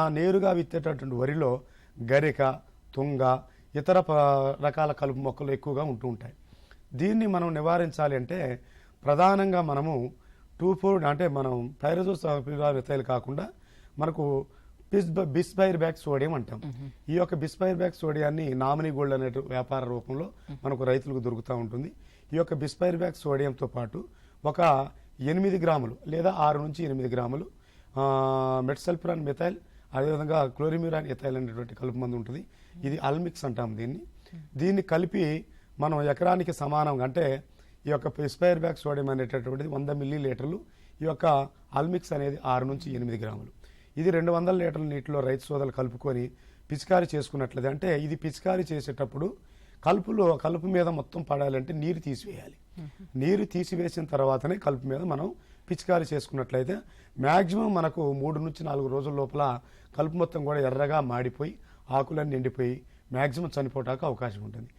ఆ నేరుగా విత్తేటటువంటి వరిలో గరిక తుంగ ఇతర రకాల కలుపు మొక్కలు ఎక్కువగా ఉంటూ ఉంటాయి. దీన్ని మనం నివారించాలి అంటే ప్రధానంగా మనము టూ ఫోర్ అంటే మనం పైరజోస్ విత్తనాలు కాకుండా మనకు బిస్ బిస్బైర్ బ్యాక్ సోడియం అంటాం. ఈ యొక్క బిస్బైర్ బ్యాక్ సోడియాన్ని నామినీ గోల్డ్ అనే వ్యాపార రూపంలో మనకు రైతులకు దొరుకుతూ ఉంటుంది. ఈ యొక్క బిస్బైర్ బ్యాక్ సోడియంతో పాటు ఒక ఎనిమిది గ్రాములు లేదా ఆరు నుంచి ఎనిమిది గ్రాములు మెట్సల్పురాన్ మిథైల్ అదేవిధంగా క్లోరిమిరాన్ ఎథైల్ అనేటువంటి కలుపు మందు ఉంటుంది. ఇది అల్మిక్స్ అంటాం దీన్ని. దీన్ని కలిపి మనం ఎకరానికి సమానంగా అంటే ఈ యొక్క స్పైర్ బ్యాగ్ సోడియం అనేటటువంటిది వంద మిల్లీ లీటర్లు ఈ యొక్క అల్మిక్స్ అనేది ఆరు నుంచి ఎనిమిది గ్రాములు. ఇది రెండు వందల లీటర్ల నీటిలో రైతు సోదలు కలుపుకొని పిచికారీ చేసుకున్నట్లయితే అంటే ఇది పిచికారీ చేసేటప్పుడు కలుపులో కలుపు మీద మొత్తం పడాలంటే నీరు తీసివేయాలి. నీరు తీసివేసిన తర్వాతనే కలుపు మీద మనం పిచికారీ చేసుకున్నట్లయితే మ్యాక్సిమం మనకు మూడు నుంచి నాలుగు రోజుల లోపల కలుపు మొత్తం కూడా ఎర్రగా మాడిపోయి ఆకులన్నీ ఎండిపోయి మ్యాక్సిమం చనిపోవటానికి అవకాశం ఉంటుంది.